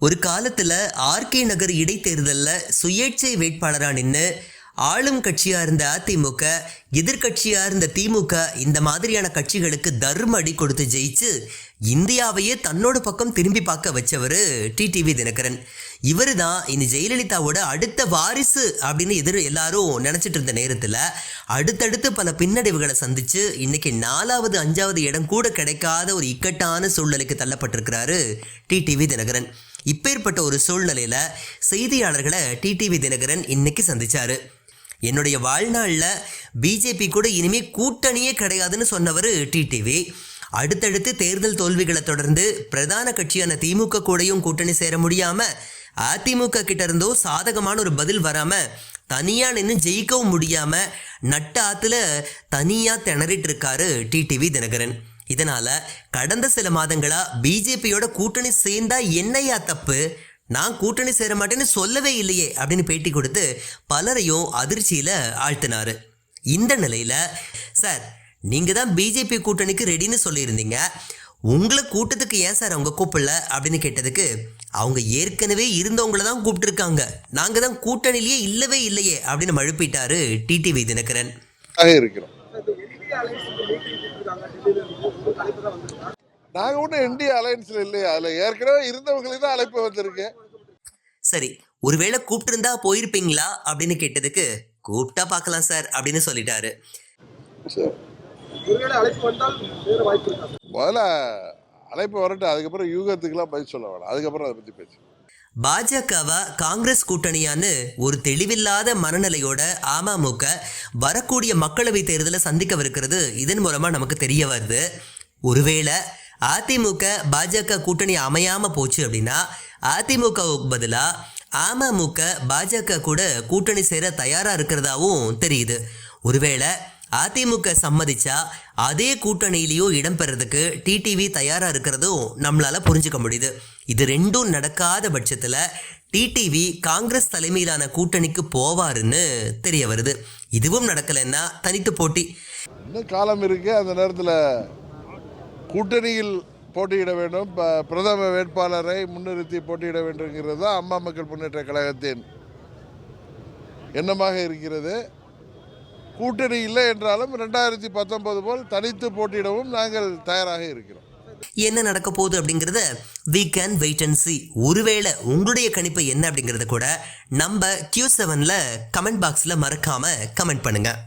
ஒரு காலத்தில் ஆர்கே நகர் இடைத்தேர்தலில் சுயேட்சை வேட்பாளராக நின்று ஆளும் கட்சியாக இருந்த அதிமுக எதிர்கட்சியாக இருந்த திமுக இந்த மாதிரியான கட்சிகளுக்கு தர்ம அடி கொடுத்து ஜெயிச்சு இந்தியாவையே தன்னோட பக்கம் திரும்பி பார்க்க வச்சவர் டிடிவி தினகரன். இவர் தான் இந்த ஜெயலலிதாவோட அடுத்த வாரிசு அப்படின்னு எதிர் எல்லாரும் நினச்சிட்டு இருந்த நேரத்தில் அடுத்தடுத்து பல பின்னடைவுகளை சந்தித்து இன்னைக்கு நாலாவது அஞ்சாவது இடம் கூட கிடைக்காத ஒரு இக்கட்டான சூழ்நிலைக்கு தள்ளப்பட்டிருக்கிறாரு டிடிவி தினகரன். இப்பேற்பட்ட ஒரு சூழ்நிலையில் செய்தியாளர்களை டிடிவி தினகரன் இன்னைக்கு சந்தித்தார் என்னுடைய வாழ்நாளில் பிஜேபி கூட இனிமேல் கூட்டணியே கிடையாதுன்னு சொன்னவர் டிடிவி அடுத்தடுத்து தேர்தல் தோல்விகளை தொடர்ந்து பிரதான கட்சியான திமுக கூடயும் கூட்டணி சேர முடியாமல் அதிமுக கிட்ட இருந்தோ சாதகமான ஒரு பதில் வராமல் தனியாக நின்று ஜெயிக்கவும் முடியாமல் நட்ட ஆற்றுல தனியாக திணறிட்டு இருக்காரு டிடிவி தினகரன். இதனால கடந்த சில மாதங்களா பிஜேபியோட கூட்டணி சேர்ந்தா என்னையா தப்பு? நான் கூட்டணி சேர மாட்டேன்னு சொல்லவே இல்லையே அப்படின்னு பேட்டி கொடுத்து பலரையும் அதிர்ச்சியில ஆழ்த்தினாரு. இந்த நிலையில சார் நீங்க தான் பிஜேபி கூட்டணிக்கு ரெடின்னு சொல்லியிருந்தீங்க. உங்களை கூட்டத்துக்கு ஏன் சார் அவங்க கூப்பிடல? அப்படின்னு கேட்டதுக்கு அவங்க ஏற்கனவே இருந்தவங்கள தான் கூப்பிட்டுருக்காங்க. நாங்க தான் கூட்டணியிலேயே இல்லவே இல்லையே அப்படின்னு மழுப்பிட்டாரு டிடிவி தினகரன். இருக்கிறோம். நாங்க ஒன்றும் இந்திய அலையன்ஸ்ல இல்லையா? அதுல ஏற்கனவே இருந்தவங்களுக்கு தான் அழைப்பு வந்திருக்கு. சரி ஒருவேளை கூப்பிட்டிருந்தா போயிருப்பீங்களா? அப்படின்னு கேட்டதுக்கு கூப்பிட்டா பார்க்கலாம் சார் அப்படின்னு சொல்லிட்டாரு. சரி. ஒருவேளை அழைப்பு வந்தால் வேற வாய்ப்பு இருக்கா? முதல்ல அழைப்பு வரட்டும் அதுக்கப்புறம் யூகத்துக்குலாம் பதில் சொல்ல வேணாம். அதுக்கப்புறம் அதை பத்தி பேசு பாஜகவா காங்கிரஸ் கூட்டணியான்னு ஒரு தெளிவில்லாத மனநிலையோட அமமுக வரக்கூடிய மக்களவை தேர்தலை சந்திக்கவிருக்கிறது. இதன் மூலமா நமக்கு தெரிய வருது. ஒருவேளை அதிமுக பாஜக கூட்டணி அமையாம போச்சு அப்படின்னா அதிமுகவுக்கு பதிலாக அமமுக பாஜக கூட கூட்டணி சேர தயாரா இருக்கிறதாவும் தெரியுது. ஒருவேளை அதிமுக சம்மதிச்சா அதே கூட்டணியிலையும் இடம்பெறதுக்கு டிடிவி தயாரா இருக்கிறதும் நம்மளால புரிஞ்சுக்க முடியுது. இது ரெண்டும் நடக்காத பட்சத்துல டிடிவி காங்கிரஸ் தலைமையிலான கூட்டணிக்கு போவாருன்னு தெரிய வருது. இதுவும் நடக்கலைன்னா தனித்து போட்டி. இன்னும் காலம் இருக்கு? அந்த நேரத்தில் கூட்டணியில் போட்டியிட வேண்டும். ப- பிரதம வேட்பாளரை முன்னிறுத்தி போட்டியிட வேண்டும்ங்கிறது தான் அம்மா மக்கள் முன்னேற்ற கழகத்தின் எண்ணமாக இருக்கிறது. கூட்டணி இல்லை என்றாலும் ரெண்டாயிரத்தி பத்தொன்பது போல் தனித்து போட்டியிடவும் நாங்கள் தயாராக இருக்கிறோம். என்ன நடக்க போகுது அப்படிங்கிறத we can wait and see ஒருவேளை உங்களுடைய கணிப்பு என்ன அப்படிங்கிறத கூட நம்ம கியூ செவனில் கமெண்ட் பாக்ஸில் மறக்காமல் கமெண்ட் பண்ணுங்கள்